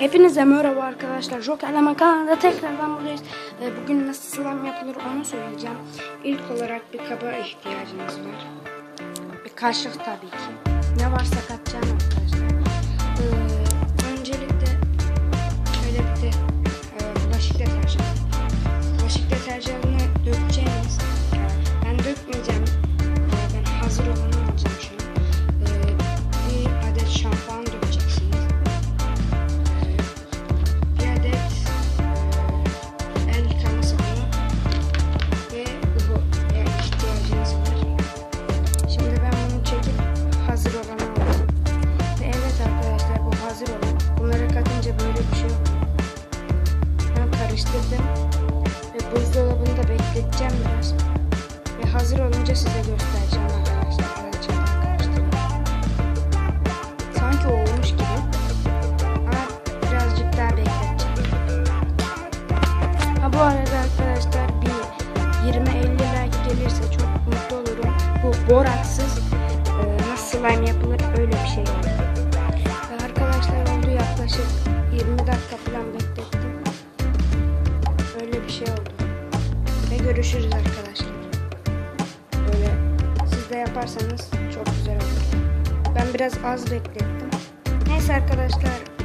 Hepinize merhaba arkadaşlar. Joker Lama kanalında tekrardan buradayız. Ee, Bugün nasıl slime yapılır onu söyleyeceğim. İlk olarak bir kaba ihtiyacınız var. Bir kaşık tabii ki. Ne varsa katacağım Karıştırdım ve buzdolabında bekleteceğim biraz. Ve hazır olunca size göstereceğim arkadaşlar. Karıştırdım. Sanki olmuş gibi. Ama birazcık daha bekleteceğim. Ha bu arada arkadaşlar bir 20-50 like gelirse çok mutlu olurum. Bu boraksız e, nasıl slime yapılır oldu. Ve görüşürüz arkadaşlar. Böyle siz de yaparsanız çok güzel olur. Ben biraz az beklettim. Neyse arkadaşlar